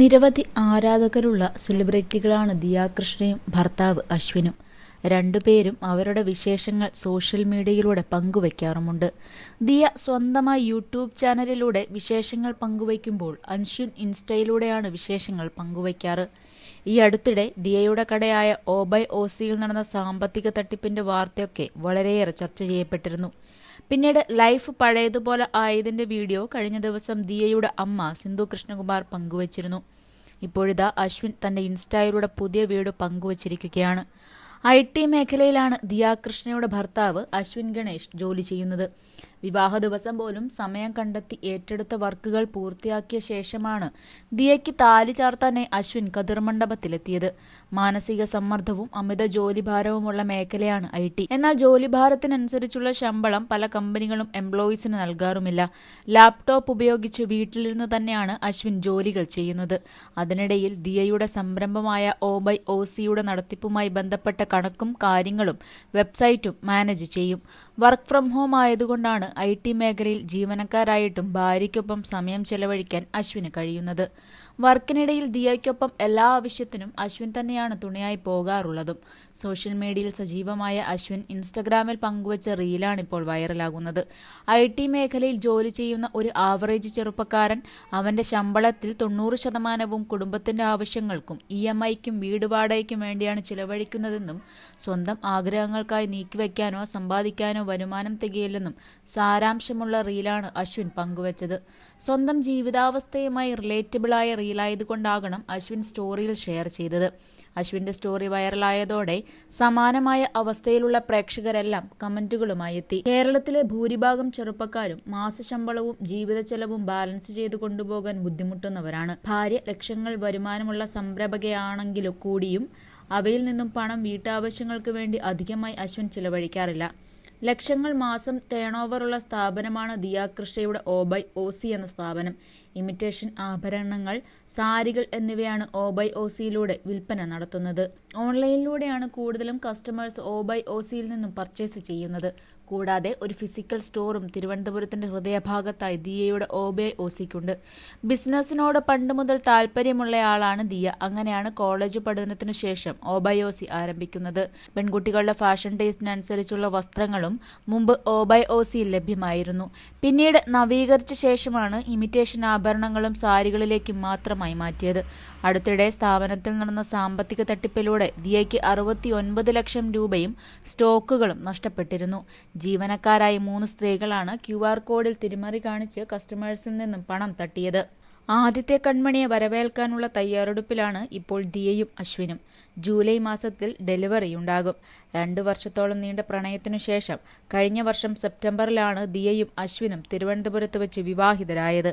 നിരവധി ആരാധകരുള്ള സെലിബ്രിറ്റികളാണ് ദിയാകൃഷ്ണയും ഭർത്താവ് അശ്വിനും. രണ്ടുപേരും അവരുടെ വിശേഷങ്ങൾ സോഷ്യൽ മീഡിയയിലൂടെ പങ്കുവയ്ക്കാറുമുണ്ട് ദിയ സ്വന്തമായി യൂട്യൂബ് ചാനലിലൂടെ വിശേഷങ്ങൾ പങ്കുവയ്ക്കുമ്പോൾ അൻഷുൻ ഇൻസ്റ്റയിലൂടെയാണ് വിശേഷങ്ങൾ പങ്കുവയ്ക്കാറ്. ഈ അടുത്തിടെ ദിയയുടെ കടയായ ഓബൈ ഓസിയിൽ നടന്ന സാമ്പത്തിക തട്ടിപ്പിന്റെ വാർത്തയൊക്കെ വളരെയേറെ ചർച്ച ചെയ്യപ്പെട്ടിരുന്നു. പിന്നീട് ലൈഫ് പഴയതുപോലെ ആയതിന്റെ വീഡിയോ കഴിഞ്ഞ ദിവസം ദിയയുടെ അമ്മ സിന്ധു കൃഷ്ണകുമാർ പങ്കുവച്ചിരുന്നു. ഇപ്പോഴിതാ അശ്വിൻ തന്റെ ഇൻസ്റ്റയിലൂടെ പുതിയ വീഡിയോ പങ്കുവച്ചിരിക്കുകയാണ്. ഐ ടി മേഖലയിലാണ് ദിയാകൃഷ്ണയുടെ ഭർത്താവ് അശ്വിൻ ഗണേഷ് ജോലി ചെയ്യുന്നത്. വിവാഹ ദിവസം പോലും സമയം കണ്ടെത്തി ഏറ്റെടുത്ത വർക്കുകൾ പൂർത്തിയാക്കിയ ശേഷമാണ് ദിയയ്ക്ക് താലി ചാർത്താനായി അശ്വിൻ കതിർമണ്ഡപത്തിലെത്തിയത്. മാനസിക സമ്മർദ്ദവും അമിത ജോലിഭാരവുമുള്ള മേഖലയാണ് ഐ ടി. എന്നാൽ ജോലിഭാരത്തിനനുസരിച്ചുള്ള ശമ്പളം പല കമ്പനികളും എംപ്ലോയീസിന് നൽകാറുമില്ല. ലാപ്ടോപ്പ് ഉപയോഗിച്ച് വീട്ടിലിരുന്ന് തന്നെയാണ് അശ്വിൻ ജോലികൾ ചെയ്യുന്നത്. അതിനിടയിൽ ദിയയുടെ സംരംഭമായ ഓ ബൈ ഒ സിയുടെ നടത്തിപ്പുമായി ബന്ധപ്പെട്ട കണക്കും കാര്യങ്ങളും വെബ്സൈറ്റും മാനേജ് ചെയ്യും. വർക്ക് ഫ്രം ഹോം ആയതുകൊണ്ടാണ് ഐ ടി മേഖലയിൽ ജീവനക്കാരായിട്ടും ഭാര്യയ്ക്കൊപ്പം സമയം ചെലവഴിക്കാൻ അശ്വിന് കഴിയുന്നത്. വർക്കിനിടയിൽ ദിയയ്ക്കൊപ്പം എല്ലാ ആവശ്യത്തിനും അശ്വിൻ തന്നെയാണ് തുണയായി പോകാറുള്ളതും. സോഷ്യൽ മീഡിയയിൽ സജീവമായ അശ്വിൻ ഇൻസ്റ്റഗ്രാമിൽ പങ്കുവച്ച റീലാണ് ഇപ്പോൾ വൈറലാകുന്നത്. ഐ ടി മേഖലയിൽ ജോലി ചെയ്യുന്ന ഒരു ആവറേജ് ചെറുപ്പക്കാരൻ അവന്റെ ശമ്പളത്തിൽ തൊണ്ണൂറ് ശതമാനവും കുടുംബത്തിന്റെ ആവശ്യങ്ങൾക്കും ഇ എം ഐക്കും വീട് വാടകയ്ക്കും വേണ്ടിയാണ് ചിലവഴിക്കുന്നതെന്നും സ്വന്തം ആഗ്രഹങ്ങൾക്കായി നീക്കിവെക്കാനോ സമ്പാദിക്കാനോ വരുമാനം തികയില്ലെന്നും സാരാംശമുള്ള റീലാണ് അശ്വിൻ പങ്കുവച്ചത്. സ്വന്തം ജീവിതാവസ്ഥയുമായി റിലേറ്റബിളായ റീലായതുകൊണ്ടാകണം അശ്വിൻ സ്റ്റോറിയിൽ ഷെയർ ചെയ്തത്. അശ്വിന്റെ സ്റ്റോറി വൈറലായതോടെ സമാനമായ അവസ്ഥയിലുള്ള പ്രേക്ഷകരെല്ലാം കമന്റുകളുമായി എത്തി. കേരളത്തിലെ ഭൂരിഭാഗം ചെറുപ്പക്കാരും മാസശമ്പളവും ജീവിത ചെലവും ബാലൻസ് ചെയ്തു കൊണ്ടുപോകാൻ ബുദ്ധിമുട്ടുന്നവരാണ്. ഭാര്യ ലക്ഷങ്ങൾ വരുമാനമുള്ള സംരംഭകയാണെങ്കിലും കൂടിയും അവയിൽ നിന്നും പണം വീട്ടാവശ്യങ്ങൾക്ക് വേണ്ടി അധികമായി അശ്വിൻ ചിലവഴിക്കാറില്ല. ലക്ഷങ്ങൾ മാസം ടേൺ ഓവറുള്ള സ്ഥാപനമാണ് ദിയാകൃഷയുടെ ഓബൈ ഒസി എന്ന സ്ഥാപനം. ഇമിറ്റേഷൻ ആഭരണങ്ങൾ സാരികൾ എന്നിവയാണ് ഓബൈ ഒസിയിലൂടെ വിൽപ്പന നടത്തുന്നത്. ഓൺലൈനിലൂടെയാണ് കൂടുതലും കസ്റ്റമേഴ്സ് ഓബൈ ഒസിയിൽ നിന്നും പർച്ചേസ് ചെയ്യുന്നത്. കൂടാതെ ഒരു ഫിസിക്കൽ സ്റ്റോറും തിരുവനന്തപുരത്തിന്റെ ഹൃദയഭാഗത്തായി ദിയയുടെ ഓബൈ ഒസിക്കുണ്ട് ബിസിനസ്സിനോട് പണ്ട് മുതൽ താല്പര്യമുള്ളയാളാണ് ദിയ. അങ്ങനെയാണ് കോളേജ് പഠനത്തിനു ശേഷം ഓബൈ ഒസി ആരംഭിക്കുന്നത്. പെൺകുട്ടികളുടെ ഫാഷൻ ടേസ്റ്റിനനുസരിച്ചുള്ള വസ്ത്രങ്ങളും മുമ്പ് ഓബൈ ഒസിയിൽ ലഭ്യമായിരുന്നു. പിന്നീട് നവീകരിച്ച ശേഷമാണ് ഇമിറ്റേഷൻ ആഭരണങ്ങളും സാരികളിലേക്കും മാത്രമായി മാറ്റിയത്. അടുത്തിടെ സ്ഥാപനത്തിൽ നടന്ന സാമ്പത്തിക തട്ടിപ്പിലൂടെ ദിയയ്ക്ക് അറുപത്തി ഒൻപത് ലക്ഷം രൂപയും സ്റ്റോക്കുകളും നഷ്ടപ്പെട്ടിരുന്നു. ജീവനക്കാരായ മൂന്ന് സ്ത്രീകളാണ് ക്യു കോഡിൽ തിരിമറി കാണിച്ച് കസ്റ്റമേഴ്സിൽ നിന്നും പണം തട്ടിയത്. ആദ്യത്തെ കൺമണിയെ വരവേൽക്കാനുള്ള തയ്യാറെടുപ്പിലാണ് ഇപ്പോൾ ദിയയും അശ്വിനും. ജൂലൈ മാസത്തിൽ ഡെലിവറി ഉണ്ടാകും രണ്ടു വർഷത്തോളം നീണ്ട പ്രണയത്തിനു ശേഷം കഴിഞ്ഞ വർഷം സെപ്റ്റംബറിലാണ് ദിയയും അശ്വിനും തിരുവനന്തപുരത്ത് വെച്ച് വിവാഹിതരായത്.